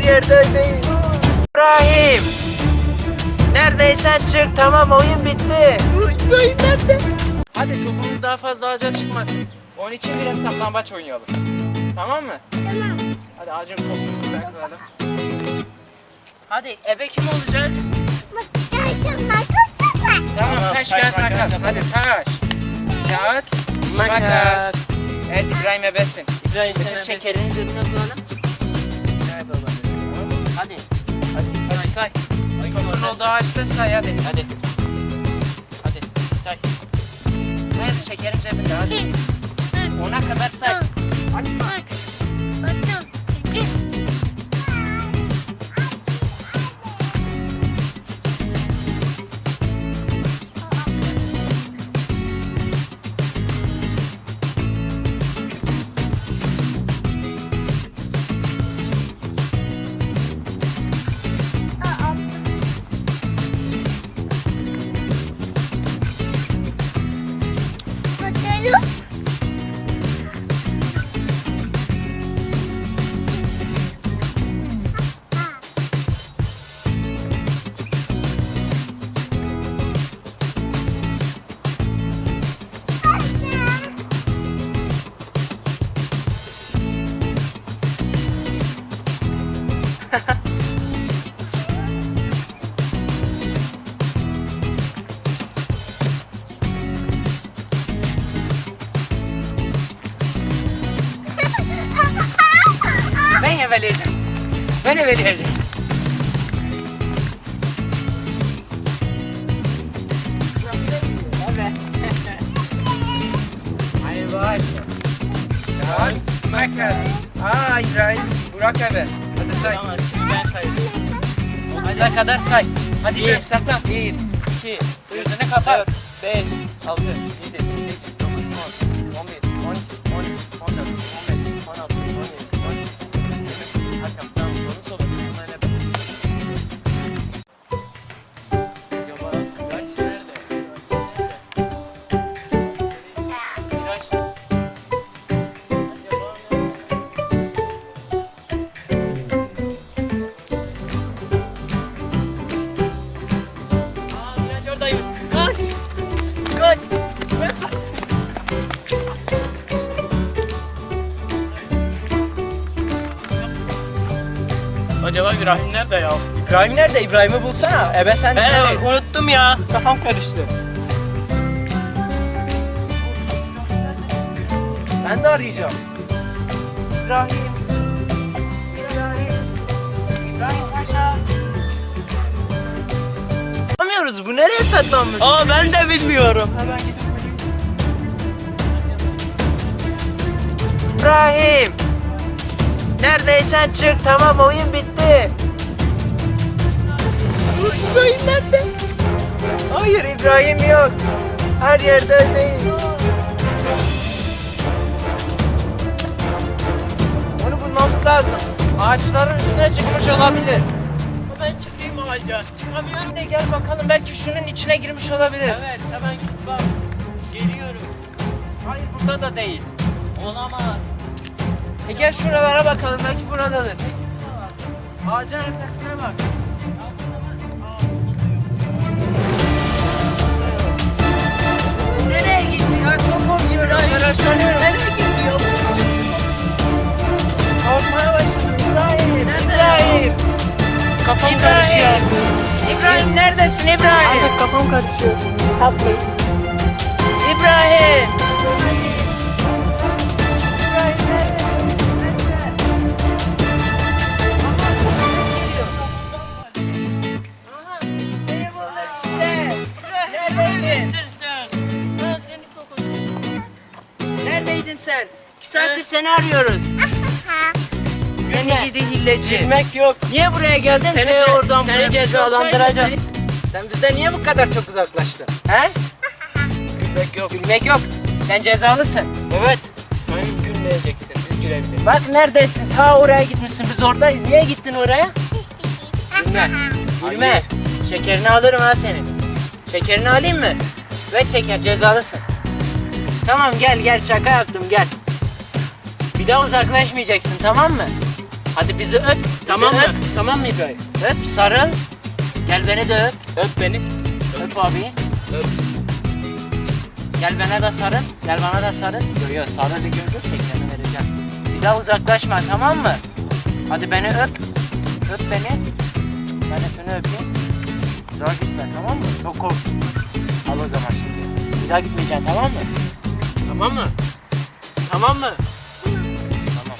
Her yerde öyleyiz. İbrahim. Neredeysen çık tamam oyun bitti. İbrahim nerede? Hadi topumuz daha fazla ağaca çıkmasın. Onun için biraz saklambaç oynayalım. Tamam mı? Tamam. Hadi ağacın topumuzu bırakalım. Hadi ebe kim olacak? Makas Tamam, taş, kağıt, makas. Hadi taş, kağıt, makas. Evet İbrahim ebesin. İbrahim sen şeker. şekerini cebine koyalım. Say. Topun olduğu ağaçta say hadi. Hadi. Hadi say. Say hadi şekerin cebinde hadi. Ona kadar say. Hadi bak. Ben eveleyeceğim. Ben eveleyeceğim. Evet. Hayır vay. Kağıt, makas. Aa İbrahim, Burak eve. Hadi say. Tamam ben sayıyorum. Hadi kadar say. Hadi Bir. bir saklan. 1, 2, Gözünü kapat. 5, 6, 7, Acaba İbrahim nerede ya? İbrahim nerede? İbrahim'i bulsana. Ebe sen. Ben unuttum ya. Kafam karıştı. Ben de arayacağım. İbrahim. İbrahim. İbrahim Paşa. Bulamıyoruz. Bu nereye saklanmış? Aa ben de bilmiyorum. İbrahim. Neredeysen çık. Tamam oyun bitti. İbrahim nerede? Hayır İbrahim yok. Her yerde değil. Onu bulmamız lazım. Ağaçların üstüne çıkmış olabilir. Hemen çıkayım ağaca. Çıkamıyorum. Hadi gel bakalım belki şunun içine girmiş olabilir. Evet hemen bak. Geliyorum. Hayır burada da değil. Olamaz. E gel şuralara bakalım belki buradadır. Ağacın arkasına bak. Nereye gitti ya? Çok korkuyorum. Yaraşanıyorum. Nereye gitti ya bu çocuk? Korkmaya başladım. İbrahim. Nerede? İbrahim. Kafam İbrahim. İbrahim neredesin İbrahim? kafam karışıyor. İbrahim. İbrahim sen? İki saattir seni arıyoruz. Seni gidi hilleci. Bilmek yok. Niye buraya geldin? Seni- Te oradan seni buraya. Bir şey cezalandıracağım. olsaydı seni- Sen bizden niye bu kadar çok uzaklaştın? He? Bilmek yok. Gülmek yok. Sen cezalısın. Evet. Sen gülmeyeceksin. Biz gülebiliriz. Bak neredesin? Ta oraya gitmişsin. Biz oradayız. Niye gittin oraya? Gülme. Gülme. Şekerini alırım ha senin. Şekerini alayım mı? Ver şeker cezalısın. Tamam gel gel şaka yaptım gel. Bir daha uzaklaşmayacaksın tamam mı? Hadi bizi öp. Bizi Tamam mı? öp. Tamam mı İbrahim? Öp sarıl. Gel beni de öp. Öp beni. Öp abi. Öp. Gel bana da sarıl. Gel bana da sarıl. Yok yok sarıl bir gördüm şekerini vereceğim. Bir daha uzaklaşma tamam mı? Hadi beni öp. Öp beni. Ben de seni öpeyim. Bir daha gitme tamam mı? Çok korktum. Al o zaman şekeri. Bir daha gitmeyeceksin tamam mı? Tamam mı? Tamam mı? Tamam.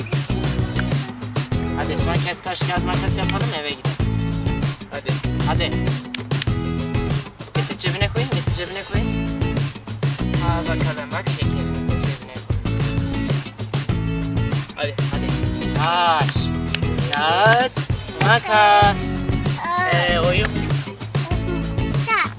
Hadi son kez taş kağıt makas yapalım eve gidelim. Hadi. Hadi. Getir cebine koyayım, getir cebine koyayım. Al bakalım bak şekerini de cebine koy. Hadi. Hadi. Taş, kağıt, makas.